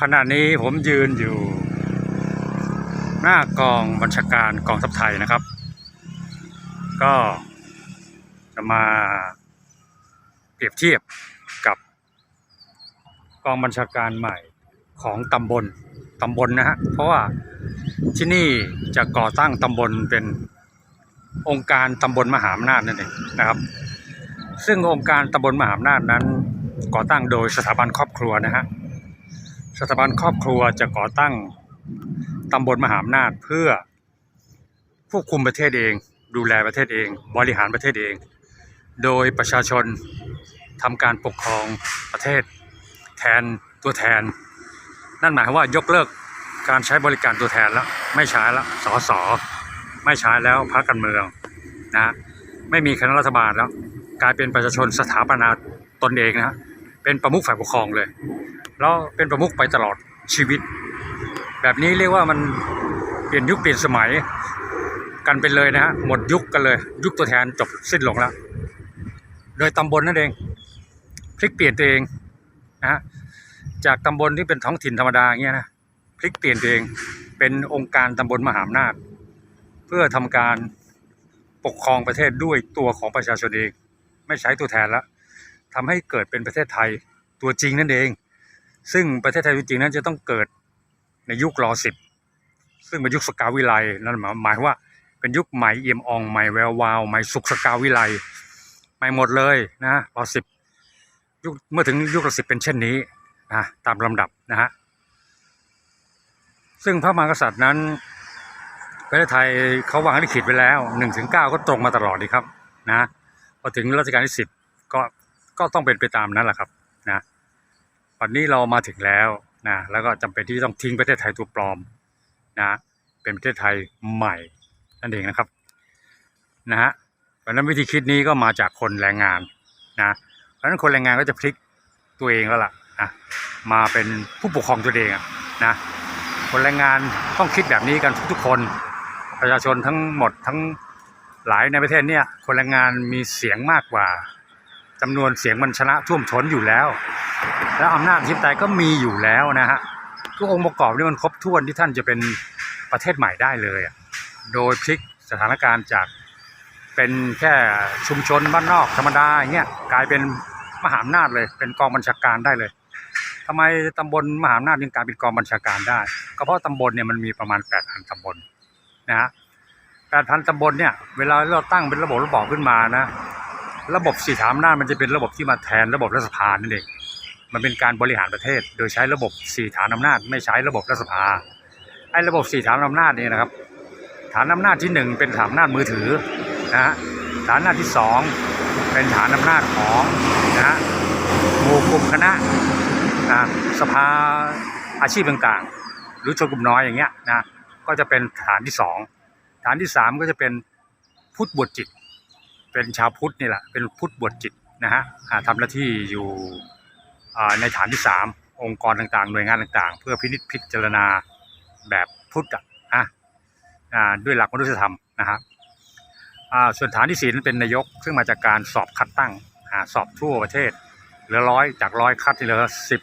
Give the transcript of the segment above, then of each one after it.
ขณะนี้ผมยืนอยู่ หน้ากองบัญชาการกองทัพไทยนะครับ ก็จะมาเปรียบเทียบกับกองบัญชาการใหม่ของตำบลตำบลนะฮะเพราะว่าที่นี่จะก่อตั้งตำบลเป็นองค์การตำบลมหาอำนาจนั่นเองนะครับ ซึ่งองค์การตำบลมหาอำนาจนั้นก่อตั้งโดยสถาบันครอบครัวนะฮะ สถาบันครอบครัวจะก่อตั้งตำบลมหาอำนาจเพื่อควบคุมประเทศเอง ดูแลประเทศเอง บริหารประเทศเอง โดยประชาชนทำการปกครองประเทศ แทนตัวแทน นั่นหมายความว่ายกเลิกการใช้บริการตัวแทนแล้วไม่ใช้แล้วสสไม่ใช้แล้วพรรคการเมืองนะไม่มีคณะรัฐบาลแล้ว กลายเป็นประชาชนสถาปนาตนเองนะเป็นประมุขฝ่ายปกครองเลย แล้วเป็นประมุขไปตลอดชีวิต แบบนี้เรียกว่ามันเปลี่ยนยุคเปลี่ยนสมัยกันไปเลยนะฮะหมดยุคกันเลย ยุคตัวแทนจบสิ้นลงแล้ว โดยตำบลนั่นเองพลิกเปลี่ยนตัวเองนะฮะจากตำบลที่เป็นท้องถิ่นธรรมดาอย่างเงี้ยนะพลิกเปลี่ยนตัวเองเป็นองค์การตำบลมหาอำนาจ เพื่อทำการปกครองประเทศด้วยตัวของประชาชนเอง ไม่ใช้ตัวแทนแล้วทำให้เกิดเป็นประเทศไทยตัวจริงนั่นเอง ซึ่งประเทศไทยจริงๆนั้นจะต้องเกิดในยุครอสิบซึ่งเป็นยุคสกาวิไลนั่นหมายหมายว่าเป็นยุคใหม่เอี่ยมอ่องใหม่แวววาวใหม่สุขสกาวิไลใหม่หมดเลยนะรอสิบยุคเมื่อถึงยุครอสิบเป็นเช่นนี้นะตามลำดับนะฮะซึ่งพระมหากษัตริย์นั้นประเทศไทยเขาวางลิขิตไว้แล้วหนึ่งถึงเก้าก็ตรงมาตลอดดีครับนะพอถึงรัชกาลที่สิบก็ก็ต้องเป็นไปตามนั้นแหละครับ วันนี้เรามาถึงแล้วนะแล้วก็จำเป็นที่ต้องทิ้งประเทศไทยตัวปลอมนะเป็นประเทศไทยใหม่นั่นเองนะครับนะฮะเพราะนั้นวิธีคิดนี้ก็มาจากคนแรงงานนะเพราะฉะนั้นคนแรงงานก็จะพลิกตัวเองแล้วล่ะนะมาเป็นผู้ปกครองตัวเองนะคนแรงงานต้องคิดแบบนี้กันทุกๆคน ประชาชนทั้งหมดทั้งหลายในประเทศเนี่ยคนแรงงานมีเสียงมากกว่า จำนวนเสียงมันชนะท่วมท้นอยู่แล้ว แล้วอำนาจอธิปไตยก็มีอยู่แล้วนะฮะทุกองค์ประกอบนี่มันครบถ้วนที่ท่านจะเป็นประเทศใหม่ได้เลย โดยพลิกสถานการณ์จากเป็นแค่ชุมชนบ้านนอกธรรมดาอย่างเงี้ยกลายเป็นมหาอำนาจเลย เป็นกองบัญชาการได้เลยทำไมตำบลมหาอำนาจยังกลายเป็นกองบัญชาการได้ ก็เพราะตำบลเนี่ยมันมีประมาณ8ปดพันตำบลนะฮะแปดพันตำบลเนี่ยเวลาเราตั้งเป็นระบบระบอบขึ้นมานะ ระบบสี่ฐานอำนาจมันจะเป็นระบบที่มาแทนระบบรัฐสภานั่นเองมันเป็นการบริหารประเทศ โดยใช้ระบบสี่ฐานอำนาจ ไม่ใช้ระบบรัฐสภาไอ้ระบบสี่ฐานอำนาจนี่นะครับ ฐานอำนาจที่หนึ่งเป็นฐานอำนาจมือถือนะฮะฐานอำนาจที่สองเป็นฐานอำนาจของนะฮะหมู่กลุ่มคณะนะสภาอาชีพต่างๆหรือชนกลุ่มน้อยอย่างเงี้ยนะก็จะเป็นฐานที่สองฐานที่สามก็จะเป็นพุทธบวชจิต เป็นชาวพุทธนี่แหละเป็นพุทธบวชจิตนะฮะทำหน้าที่อยู่ในฐานที่สามองค์กรต่างๆ หน่วยงานต่างๆ เพื่อพินิจพิจารณาแบบพุทธอะอะอ่าด้วยหลักมนุษยธรรมนะฮะอ่าส่วนฐานที่สี่นั้นเป็นนายก ซึ่งมาจากการสอบคัดตั้งอสอบทั่วประเทศ เหลือร้อยจากร้อยคัดที่เหลือสิบ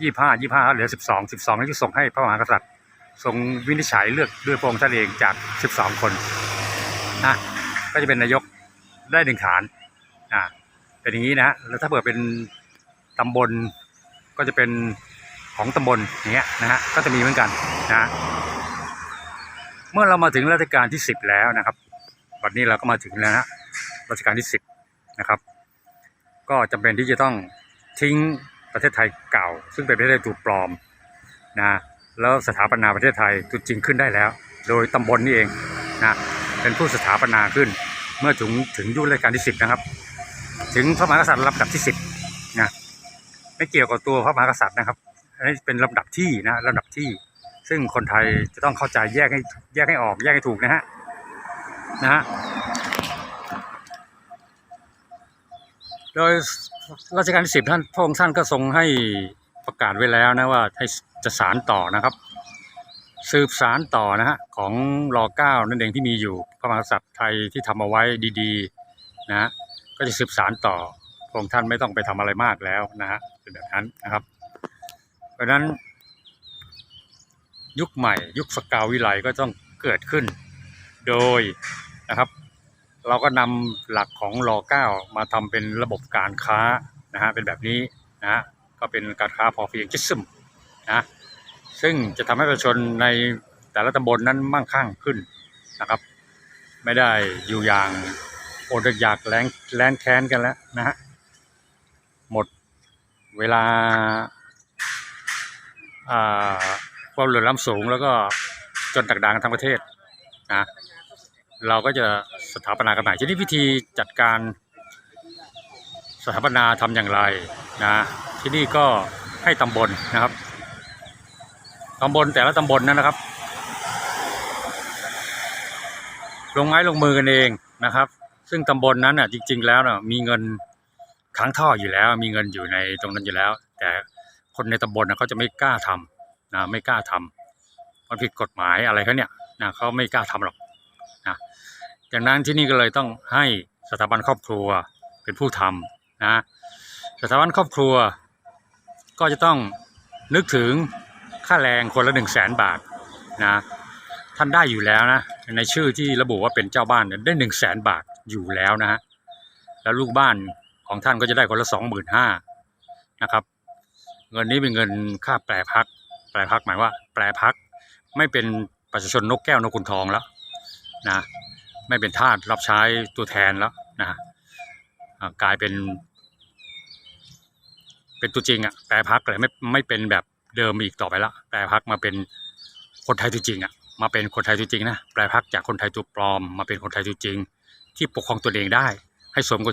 ยี่ห้ายี่ห้าเหลือสิบสองสิบสองนี่ส่งให้พระมหากษัตริย์ ทรงวินิจฉัยเลือกด้วยพระองค์ท่านเองจากสิบสองคนนะก็จะเป็นนายก ได้หนึ่งฐานอ่าเป็นอย่างนี้นะฮะแล้วถ้าเผื่อเป็นตำบลก็จะเป็นของตำบลอย่างเงี้ยนะฮะก็จะมีเหมือนกันนะฮะเมื่อเรามาถึงรัชกาลที่สิบแล้วนะครับวันนี้เราก็มาถึงแล้วนะรัชกาลที่สิบนะครับ ก็จำเป็นที่จะต้องทิ้งประเทศไทยเก่า ซึ่งเป็นประเทศตัวปลอมนะแล้วสถาปนาประเทศไทยตัวจริงขึ้นได้แล้ว โดยตำบลนี่เองนะเป็นผู้สถาปนาขึ้น เมื่อถึงถึงยุครัชกาลที่สิบนะครับ ถึงพระมหากษัตริย์ลำดับที่สิบนะไม่เกี่ยวกับตัวพระมหากษัตริย์นะครับอันนี้เป็นลำดับที่นะลำดับที่ ซึ่งคนไทยจะต้องเข้าใจแยกให้แยกให้ออกแยกให้ถูกนะฮะนะฮะโดยรัชกาลที่สิบท่านพระองค์ท่านก็ทรงให้ประกาศไว้แล้วนะว่าให้จะสารต่อนะครับ สืบสารต่อนะฮะของรอเก้านั่นเองที่มีอยู่ ระมหากษัตริย์ไทยที่ทำเอาไว้ดีๆนะก็จะสืบสารต่อพระองค์ท่านไม่ต้องไปทำอะไรมากแล้วนะฮะเป็นแบบนั้นนะครับ เพราะนั้น ยุคใหม่ ยุคสกาววิไลก็ต้องเกิดขึ้น โดยนะครับ เราก็นำหลักของร9มาทำเป็นระบบการค้านะฮะเป็นแบบนี้นะฮะก็เป็นการค้าพอเพียงจิซึมนะซึ่งจะทำให้ประชาชนในแต่ละตำบลนั้นมั่งคั่งขึ้นนะครับ ไม่ได้อยู่อย่างอดอยากแรงแรงแค้นกันแล้วนะฮะหมดเวลาความเหลื่อมล้ำสูงแล้วก็จนตักดางกันทั้งประเทศนะเราก็จะสถาปนากันใหม่ทีนี้วิธีจัดการสถาปนาทำอย่างไรนะที่นี่ก็ให้ตำบลนะครับตำบลแต่ละตำบลนั้นนะครับ ลงไม้ลงมือกันเองนะครับ ซึ่งตำบลนั้นน่ะจริง ๆ แล้วน่ะมีเงินค้างท่ออยู่แล้ว มีเงินอยู่ในตรงนั้นอยู่แล้ว แต่คนในตำบลน่ะเขาจะไม่กล้าทำนะไม่กล้าทำมันผิดกฎหมายอะไรเขาเนี่ยนะเขาไม่กล้าทำหรอกนะดังนั้นที่นี่ก็เลยต้องให้สถาบันครอบครัวเป็นผู้ทำนะสถาบันครอบครัว ก็จะต้องนึกถึงค่าแรงคนละหนึ่งแสนบาทนะท่านได้อยู่แล้วนะ ในชื่อที่ระบุว่าเป็นเจ้าบ้านได้หนึ่งแสนบาทอยู่แล้วนะฮะแล้วลูกบ้านของท่านก็จะได้คนละสองหมื่นห้านะครับ เงินนี้เป็นเงินค่าแปรพัก แปรพักหมายว่า แปรพักไม่เป็นประชาชนนกแก้วนกขุนทองแล้วนะไม่เป็นทาสรับใช้ตัวแทนแล้วนะกลายเป็น เป็นตัวจริงอะแปรพักเลยไม่ไม่เป็นแบบเดิมอีกต่อไปละแปรพักมาเป็นคนไทยตัวจริงอะ มาเป็นคนไทยตัวจริงนะแปลพักจากคนไทยตัวปลอม มาเป็นคนไทยตัวจริง ที่ปกครองตัวเองได้ ให้สมกับ